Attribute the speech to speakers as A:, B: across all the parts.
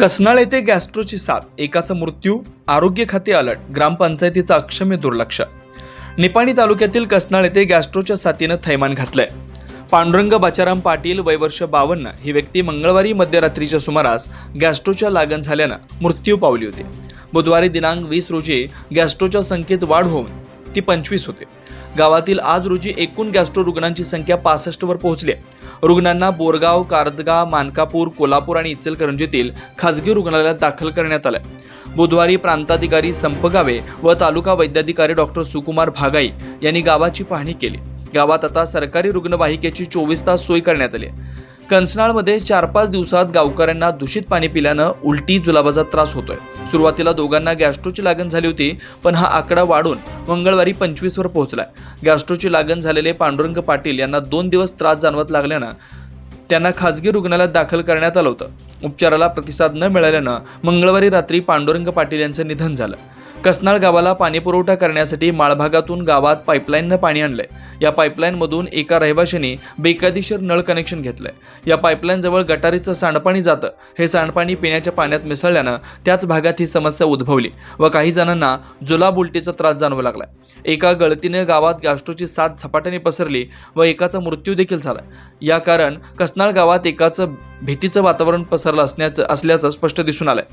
A: कसनाळ येथे गॅस्ट्रोची साथ एकाचा मृत्यू आरोग्य खाते अलर्ट ग्रामपंचायतीचा अक्षम्य दुर्लक्ष. निपाणी तालुक्यातील कसनाळ येथे गॅस्ट्रोच्या साथीनं थैमान घातलंय. पांडुरंग बाचाराम पाटील वय वर्ष बावन्न ही व्यक्ती मंगळवारी मध्यरात्रीच्या सुमारास गॅस्ट्रोच्या लागण झाल्यानं मृत्यू पावली होती. बुधवारी दिनांक वीस रोजी गॅस्ट्रोच्या संख्येत वाढ होऊन ती पंचवीस होते गावातील आज रोजी एकूण गॅस्ट्रो रुग्णांची संख्या पासष्टवर पोहोचली आहे. रुग्णांना बोरगाव कारदगा मानकापूर कोल्हापूर आणि इचलकरंजीतील खासगी रुग्णालयात दाखल करण्यात आलं बुधवारी प्रांताधिकारी संपगावे व तालुका वैद्याधिकारी डॉक्टर सुकुमार भागाई यांनी गावाची पाहणी केली गावात आता सरकारी रुग्णवाहिकेची चोवीस तास सोय करण्यात आली आहे. कंसनाळमध्ये चार पाच दिवसात गावकऱ्यांना दूषित पाणी पिल्यानं उलटी जुलाबाचा त्रास होतोय. सुरुवातीला दोघांना गॅस्ट्रोची लागण झाली होती पण हा आकडा वाढून मंगळवारी पंचवीसवर पोहोचलाय. गॅस्ट्रोची लागण झालेले पांडुरंग पाटील यांना दोन दिवस त्रास जाणवत लागल्यानं त्यांना खाजगी रुग्णालयात दाखल करण्यात आलं होतं. उपचाराला प्रतिसाद न मिळाल्यानं मंगळवारी रात्री पांडुरंग पाटील यांचं निधन झालं. कसनाळ गावाला पाणीपुरवठा करण्यासाठी माळभागातून गावात पाईपलाईननं पाणी आणलंय. या पाईपलाईनमधून एका रहिवाशांनी बेकायदेशीर नळ कनेक्शन घेतलंय. या पाईपलाईनजवळ गटारीचं सांडपाणी जातं. हे सांडपाणी पिण्याच्या पाण्यात मिसळल्यानं त्याच भागात ही समस्या उद्भवली व काही जणांना जुलाब उलटीचा त्रास जाणवू लागलाय. एका गळतीनं गावात गॅस्ट्रोची साथ झपाट्याने पसरली व एकाचा मृत्यू देखील झाला. या कारण कसनाळ गावात एकाचं भीतीचं वातावरण पसरलं असण्याचं असल्याचं स्पष्ट दिसून आलंय.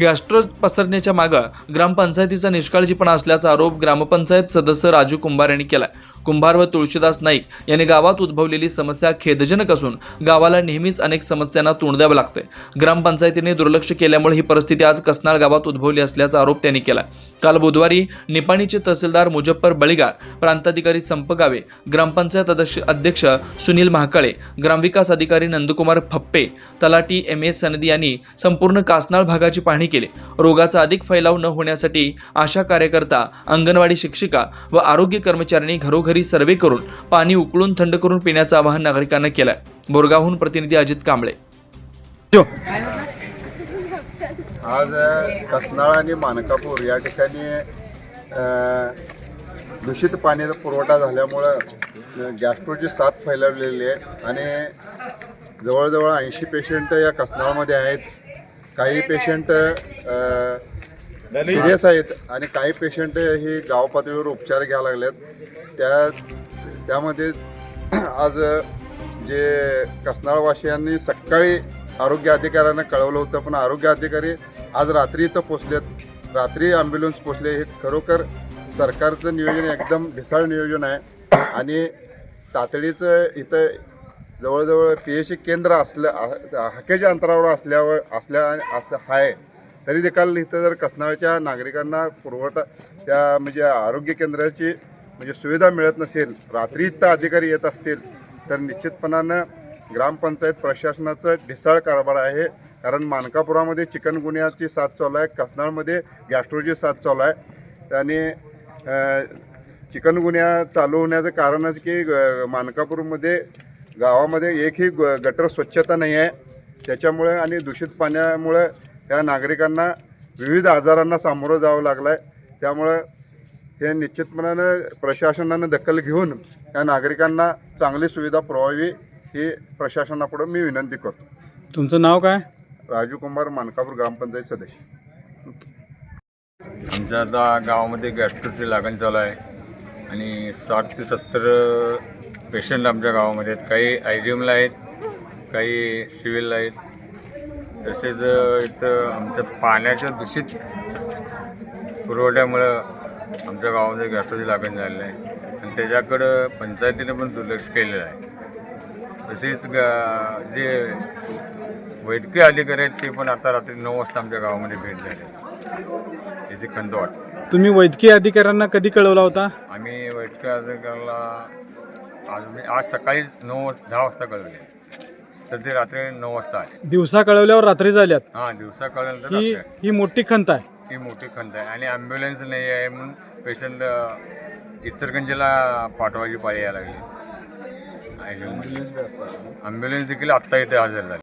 A: गॅस्ट्रो पसरण्याच्या मागं ग्रामपंचायतीचा निष्काळजीपणा असल्याचा आरोप ग्रामपंचायत सदस्य राजू कुंभार यांनी केलाय. कुंभार व तुळशीदास नाईक यांनी गावात उद्भवलेली समस्या खेदजनक असून गावाला नेहमीच अनेक समस्यांना तोंड द्यावं लागतंय. ग्रामपंचायतीने दुर्लक्ष केल्यामुळे ही परिस्थिती आज कसनाळ गावात उद्भवली असल्याचा आरोप त्यांनी केला काल बुधवारी निपाणीचे तहसीलदार मुजफ्फर बळीगार प्रांताधिकारी संपगावे ग्रामपंचायत अध्यक्ष अध्यक्ष सुनील महाकाळे ग्रामविकास अधिकारी नंदकुमार फप्पे तलाटी एम एस सनदी यांनी संपूर्ण कासनाळ भागाची पाहणी केली. रोगाचा अधिक फैलाव न होण्यासाठी आशा कार्यकर्ता अंगणवाडी शिक्षिका व आरोग्य कर्मचाऱ्यांनी घरोघरी सर्वे करून पाणी उकळून थंड करून पिण्याचं आवाहन नागरिकांना केलं बोरगावहून प्रतिनिधी अजित कांबळे.
B: आज कसनाळ आणि मानकापूर या ठिकाणी दूषित पाण्याचा पुरवठा झाल्यामुळं गॅस्ट्रोची साथ फैलावलेली आहे आणि जवळजवळ ऐंशी पेशंट या कसनाळमध्ये आहेत. काही पेशंट सिरियस आहेत. आणि काही पेशंट हे गाव पातळीवर उपचार घ्यायला लागलेत. त्या त्यामध्ये आज जे कसनाळवासियांनी सकाळी आरोग्य अधिकाऱ्यांना कळवलं होतं पण आरोग्य अधिकारी आज रात्री इथं पोचलेत रात्री ॲम्ब्युलन्स पोचले हे खरोखर सरकारचं नियोजन एकदम ढिसाळ नियोजन आहे. आणि तातडीचं इथं जवळजवळ पी एच सी केंद्र असल्या हाकेच्या अंतरावर असल्यावर असल्या असं आहे तरी देखील इथं जर कसनाळच्या नागरिकांना पुरवठा त्या म्हणजे आरोग्य केंद्राची म्हणजे सुविधा मिळत नसेल रात्री इथं अधिकारी येत असतील तर निश्चितपणानं ग्रामपंचायत प्रशासनाचं ढिसाळ कारभार आहे. कारण मानकापुरामध्ये चिकनगुन्याची साथ चालू आहे कसनाळमध्ये गॅस्ट्रोची साथ चालू आहे. आणि चिकनगुन्या चालू होण्याचं कारणच की ग- मानकापूरमध्ये गावामध्ये एकही ग- गटर स्वच्छता नाही आहे. त्याच्यामुळे आणि दूषित पाण्यामुळे त्या नागरिकांना विविध आजारांना सामोरं जावं लागलं आहे त्यामुळं हे निश्चितपणानं प्रशासनानं दखल घेऊन या नागरिकांना चांगली सुविधा पुरवावी ही प्रशासनापुढं मी विनंती करतो.
C: तुमचं नाव काय?
B: राजू कुमार मानकापूर ग्रामपंचायत सदस्य.
D: आमच्या आता गावामध्ये गॅस्ट्रोची लागण चालू आहे आणि साठ ते सत्तर पेशंट आमच्या गावामध्ये आहेत. काही आय जी एमला आहेत काही सिव्हिलला आहेत. तसेच इथं आमच्या पाण्याच्या दूषित पुरवठ्यामुळं आमच्या गावामध्ये गॅस्ट्रोची लागण झालेली आहे. आणि त्याच्याकडं पंचायतीने पण दुर्लक्ष केलेलं आहे. तसेच ग जे वैद्यकीय अधिकारी आहेत ते पण आता रात्री नऊ वाजता आमच्या गावामध्ये भेट झाले. त्याची खंत वाटते
C: तुम्ही वैद्यकीय अधिकाऱ्यांना कधी कळवला होता?
D: आम्ही वैद्यकीय अधिकाऱ्याला आज आज सकाळी नऊ दहा वाजता कळवले. तर ते रात्री नऊ वाजता आले.
C: दिवसा कळवल्यावर रात्री झाल्यात.
D: हां दिवसा कळल्यानंतर
C: ही
D: रात्री.
C: ही मोठी खंत आहे.
D: ही मोठी खंत आहे. आणि ॲम्ब्युलन्स नाही आहे म्हणून पेशंट इचरगंजीला पाठवायची पाळी यायला लागली. ॲम्ब्युलन्स देखील आत्ता इथे हजर झाली.